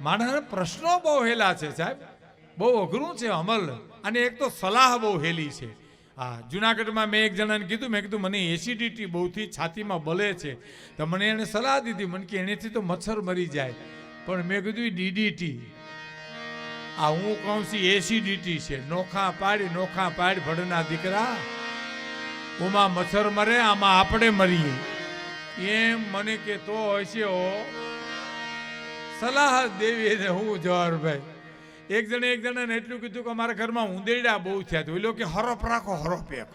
માણસને પ્રશ્નો બહુ હેલા છે સાહેબ. બહુ અઘરું છે અમલ. અને એક તો સલાહ બહુ હેલી છે. હા જુનાગઢમાં મેં એક જણાને કીધું, મેં કીધું, મને એસિડિટી બહુથી છાતીમાં બલે છે. તો મને એને સલાહ દીધી. મને કે એનેથી તો મચ્છર મરી જાય. પણ મેં કીધું ડીડીટી આ હું કહું છું એસિડિટી છે. નોખા પાડી નોખા પાડી, ભડના દીકરા. ઓમાં મચ્છર મરે, આમાં આપણે મરીએ. એમ મને કે તો હશે હો સલાહ દેવી ને હું જવાહરભાઈ, એક જણે એક જણાને એટલું કીધું કે અમારા ઘરમાં ઉંદેડા બહુ થયા તો ઓલો કે હરફ રાખો હરફ એક.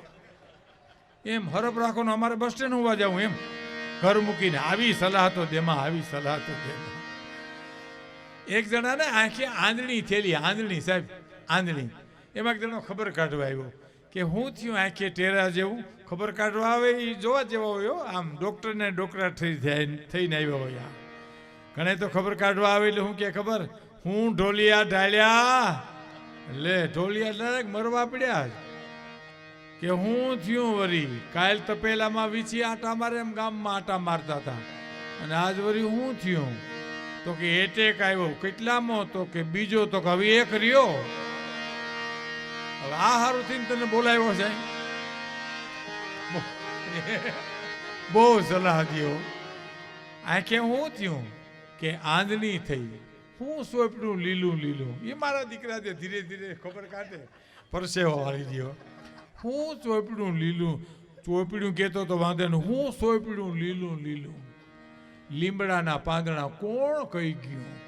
એમ હરફ રાખો ને અમારે બસ સ્ટેન્ડ હોવા જાઉં એમ. ઘર મૂકીને, આવી સલાહ તો દેમાં, આવી સલાહ તો દેમાં. એક જણાને આંખે આંધળી થયેલી, આંધળી સાહેબ, આંધળી. એમાં એક જણો ખબર કાઢવા આવ્યો કે, હું થયું આંખે ટેરા જેવું? ખબર કાઢવા આવે એ જોવા જેવા હોય આમ ડૉક્ટરને ડોકરા થઈ થઈને આવ્યો હોય આ. ઘણે તો ખબર કાઢવા આવેલી હું કે ખબર? હું ઢોલિયા ઢાળ્યા. લે, ઢોલિયા ડાયરેક્ટ મરવા પડ્યા? કે હું થયું વરી? કાલ તપેલામાં વીછી આટા મારે એમ ગામમાં આટા મારતા હતા. અને આજ વરી હું થયું? તો કે એટેક આવ્યો. કેટલામાં તો કે બીજો તો કે હવે એક રહ્યો. હવે આ સારું થઈને તને બોલાવ્યો છે? બહુ સલાહ દ્યો આંખે હું થયું? કે આંધળી થઈ. હું સોંપડું લીલું લીલું. એ મારા દીકરા જે ધીરે ધીરે ખબર કાઢે. પરસેવો વાળી ગયો. હું ચોપડું લીલું. ચોપડ્યું કહેતો તો વાંધો નહીં. હું સોંપડું લીલું લીલું. લીમડાના પાંદડા કોણ કહી ગયું?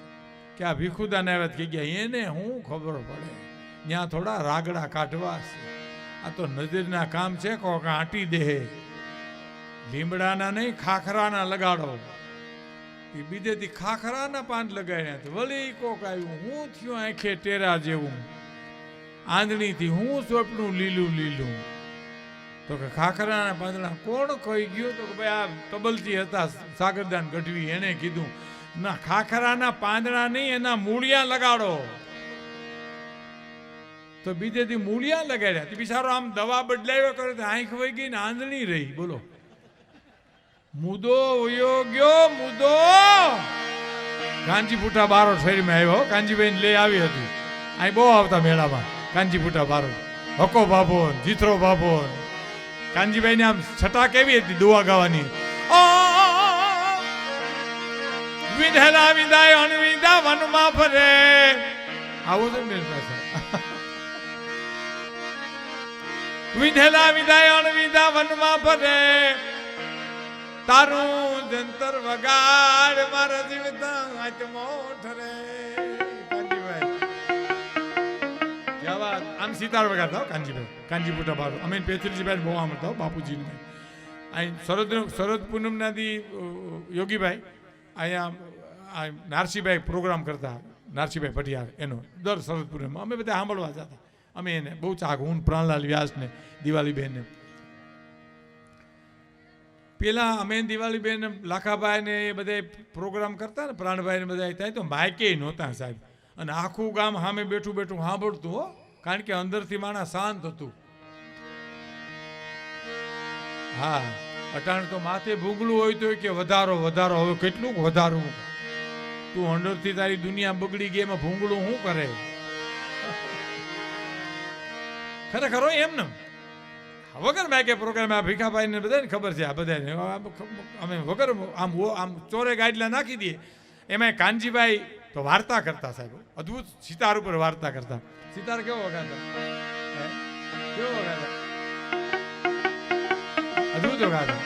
કે આ ભીખુદા આવ્યા કહી ગયા, એને હું ખબર પડે. ત્યાં થોડા રાગડા કાઢવા છે. આ તો નજરના કામ છે, કોક આંટી દેહે લીમડાના નહીં, ખાખરાના લગાડો. એ બીજેથી ખાખરાના પાન લગાડ્યા તો વળી કોક આવ્યું, હું થયું આંખે ટેરા જેવું? આંધળીથી હું સોપડું લીલું લીલું? તો કે ખાખરાના પાંદડા કોણ કહી ગયું? તો કે ભાઈ આ તબલજી હતા સાગરદાન ગઢવી, એને કીધું, ના, ખાખરાના પાંદડા નહીં, એના મૂળિયા લગાડો. તો બીજેથી મૂળિયા લગાડ્યા. બિચારો આમ દવા બદલાવ્યો કરે આંખ વહી ગઈ ને આંધળી રહી. બોલો મુદો વયો ગયો, મુદો. કાંચીપુટા બારો શેરીમાં આવ્યો કાંજીભાઈ લઈ આવી હતી. અહીં બહુ આવતા મેળામાં. કાંચીપુટા બારો. હકો બાબો જીથરો બાબો કાનજીભાઈ આમ છટા કેવી હતી દુવા ગાવાની? વિધેલા વિદાય અણવિદા વનમાં ફરે આવું છે મેળ પાસે વિધેલા વિદાય અણવિદા વનમાં ફરે તારું જંતર વગાડ મારા જીવતા મોઠ રે. કાનજીભાઈ. આમ સિતાર વગાડતા કાનજીભાઈ. કાનજીભાઈ કાનજીપુટા બારો અમે પેથુરજીભાઈ બહુ આમ હતા, બાપુજીને. અહીં શરદ શરદ પૂનમના દી યોગીભાઈ અહીંયા નારસીભાઈ પ્રોગ્રામ કરતા નારસીભાઈ પટિયાર એનો. દર શરદ પૂનમમાં. અમે બધા સાંભળવા જતા. અમે એને બહુ ચાક હું પ્રાણલાલ વ્યાસને દિવાળીબેનને પેલા અમે દિવાળીબેન, લાખાભાઈ ને એ બધા પ્રોગ્રામ કરતા ને, પ્રાણભાઈ ને બધા થાય તો માયકે નહોતા સાહેબ. અને આખું ગામ સામે બેઠું બેઠું સાંભળતું હો, કારણ કે અંદરથી માણસ શાંત હતું. હા, અટાણ તો માથે ભૂગલું હોય તો કે વધારો વધારો, હવે કેટલું વધારું? તું અંદરથી તારી દુનિયા બગડી ગઈ એમાં ભૂંગળું શું કરે? ખરેખર એમ ને? વગર મેં કે પ્રોગ્રામ આ ભીખાભાઈને બધાને ખબર છે આ બધાને. અમે વગર આમ આમ ચોરે ગાડલા નાખી દઈએ. એમાં કાનજીભાઈ તો વાર્તા કરતા સાહેબ. અદ્ભુત સિતાર ઉપર વાર્તા કરતા. સિતાર કેવો વગાડતા? કેવો વગાડતા? અદ્ભુત વગાડતા.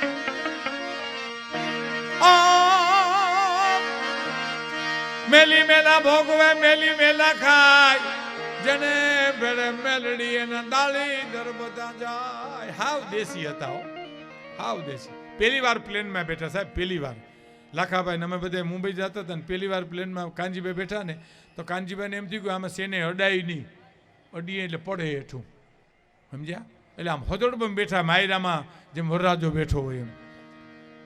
મેલી મેલા ભોગવે, મેલી મેલા ખાય. જને ભેળે મેલડી એના દાળી દરબતા જાય. હાવ દેશી હતા હાવ દેશી. પહેલી વાર પ્લેનમાં બેઠા સાહેબ, પહેલી વાર. લાખાભાઈ અમે બધા મુંબઈ જતા હતા ને પહેલી વાર પ્લેનમાં કાનજીભાઈ બેઠા ને, તો કાનજીભાઈને એમ થયું કે આમાં સેને અડાય નહીં. અડીએ એટલે પડે હેઠું. સમજ્યા? એટલે આમ હદોડબમ બેઠા, માયરામાં જેમ વરરાજો બેઠો હોય એમ.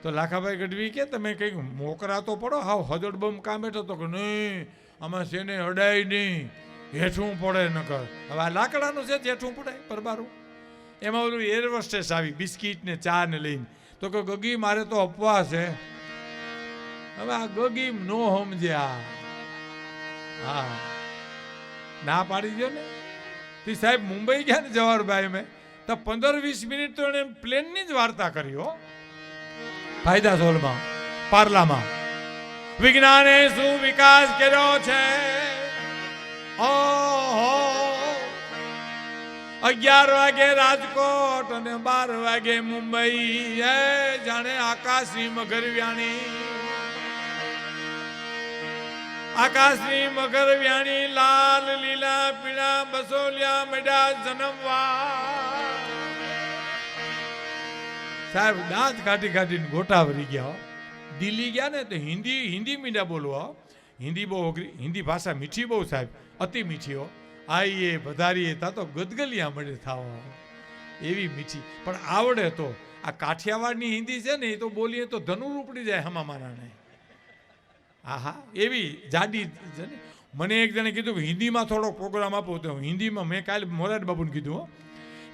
તો લાખાભાઈ ગઢવી કે, તમે કંઈક મોકરા તો પડો? હાવ હદોડબમ કામ બેઠો તો કે, નહીં, આમાં સેને અડાય નહીં. હેઠું પડે નકર. હવે આ લાકડાનું છે હેઠું પડે પરબારું એમાં ઓલું એર આવી, બિસ્કીટ ને ચા ને લઈને. તો કે ગગી, મારે તો અપવા છે હવે આ ગગી નો સમજ્યા હા. ના પાડી દો ને. તે સાહેબ મુંબઈ ગયા ને જવાહરભાઈ મેં તો પંદર વીસ મિનિટ તો એને પ્લેનની જ વાર્તા કરી, હો. ફાયદા સોલમાં, પાર્લામાં. વિજ્ઞાને શું વિકાસ કર્યો છે. અગિયાર વાગે રાજકોટ અને બાર વાગે મુંબઈ. એ જાણે આકાશની મગરવ્યાણી. આકાશની મગરવ્યાણી લાલ, લીલા, પીળા, બસોલિયા મેડા જન્મવા. સાહેબ, દાંત કાઢી કાઢીને ગોટા ભરી ગયા દિલ્હી ગયા ને તો હિન્દી હિન્દી મીડિયા બોલવા. હિન્દી બહુ અઘરી, હિન્દી ભાષા મીઠી બહુ સાહેબ, અતિ મીઠી હો. આઈએ વધારીએ તા તો ગદગલિયા મળે થાવો. એવી મીઠી. પણ આવડે તો. આ કાઠિયાવાડની હિન્દી છે ને, એ તો બોલીએ તો ધનુર ઉપડી જાય હમા મારાને. હા હા એવી જાડી છે ને. મને એક જણે કીધું કે હિન્દીમાં થોડોક પ્રોગ્રામ આપો તો. હિન્દીમાં મેં કાલે મોરારી બાબુને કીધું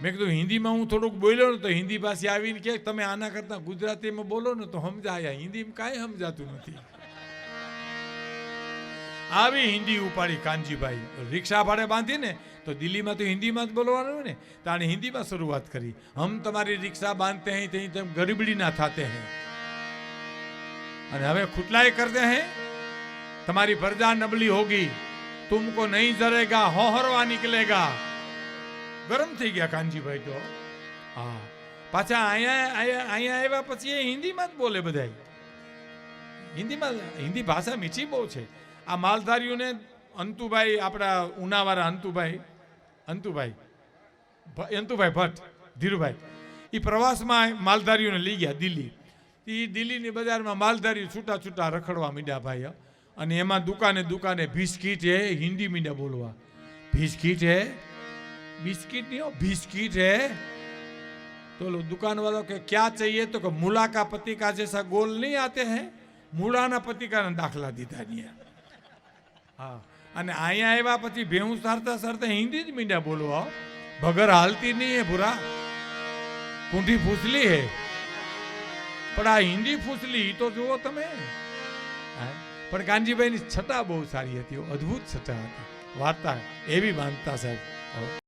મેં કીધું, હિન્દીમાં હું થોડુંક બોલ્યો ને તો હિન્દી પાસે આવીને કે, તમે આના કરતાં ગુજરાતીમાં બોલો ને તો સમજાય હિન્દીમાં કાંઈ સમજાતું નથી. આવી હિન્દી ઉપાડી કાનજીભાઈ રિક્ષા ભાડે બાંધીને, તો દિલ્હીમાં તો હિન્દીમાં જ બોલવાનું હોય ને તાણે હિન્દીમાં શરૂઆત કરી. હમ તમારી રિક્ષા બાંધતે હૈ તહીં તેમ ગરીબડી ના થાતે હૈ. અને હવે ખુટલાય કર દે હૈ, તમારી પરદા નબળી હોગી, તુમકો નહીં જરેગા હોહરવા નીકળેગા. ગરમ થઈ ગયા કાનજીભાઈ તો. હા. પાછા અહીંયા અહીંયા આવ્યા પછી એ હિન્દીમાં જ બોલે બધા હિન્દીમાં, હિન્દી ભાષા મીઠી બહુ છે. આ માલધારીઓને અંતુભાઈ આપણા ઉનાવાળા અંતુભાઈ અંતુભાઈ ભ- અંતુભાઈ ભટ્ટ ધીરુભાઈ એ પ્રવાસમાં માલધારીઓને લઈ ગયા દિલ્હી એ દિલ્હીની બજારમાં માલધારીઓ છૂટા છૂટા રખડવા મીડ્યા ભાઈ અને એમાં દુકાને દુકાને બિસ્કીટ હે હિન્દી મીડ્યા બોલવા બિસ્કીટ હે बिस्किट नहीं हो बिस्किट है तो लो दुकान वालों के क्या चाहिए तो कि मूला का पति का जैसा गोल नहीं आते हैं મૂળાના પતિકાના દાખલા દીધા ત્યાં અને અહીંયા આવ્યા પછી ભેહું સારતા સારતા હિન્દી જ મીંડ્યા બોલવા. ભગર હાલતી નહીં હે ભૂરા. કુંઠી ફૂસલી હે. પણ આ હિન્દી ફૂસલી તો જુઓ તમે. પણ કાનજીભાઈની છટા બહુ સારી હતી અદભુત છટા હતી. વાર્તા, એવી બાંધતા સાહેબ.